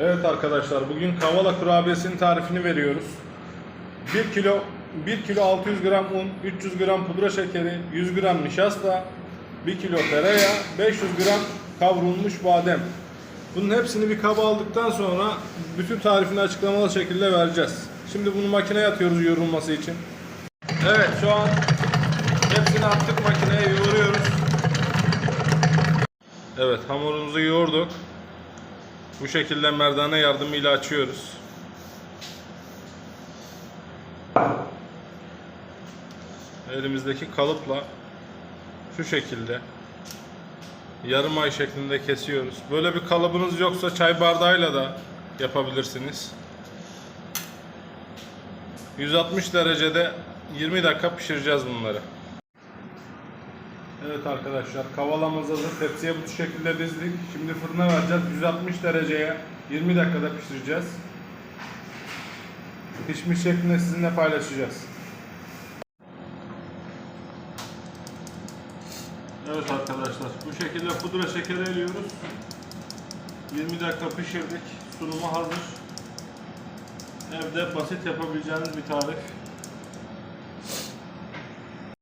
Evet arkadaşlar bugün kavala kurabiyesinin tarifini veriyoruz. 1 kilo 1 kilo 600 gram un, 300 gram pudra şekeri, 100 gram nişasta, 1 kilo tereyağı, 500 gram kavrulmuş badem. Bunun hepsini bir kaba aldıktan sonra bütün tarifini açıklamalı şekilde vereceğiz. Şimdi bunu makineye atıyoruz yoğrulması için. Evet şu an hepsini attık makineye yoğuruyoruz. Evet hamurumuzu yoğurduk. Bu şekilde merdane yardımıyla açıyoruz. Elimizdeki kalıpla şu şekilde yarım ay şeklinde kesiyoruz. Böyle bir kalıbınız yoksa çay bardağıyla da yapabilirsiniz. 160 derecede 20 dakika pişireceğiz bunları. Evet arkadaşlar kavalamız hazır. Tepsiye bu şekilde dizdik. Şimdi fırına vereceğiz. 160 dereceye 20 dakikada pişireceğiz. Pişmiş şeklinde sizinle paylaşacağız. Evet arkadaşlar bu şekilde pudra şekeri eliyoruz. 20 dakika pişirdik. Sunuma hazır. Evde basit yapabileceğiniz bir tarif.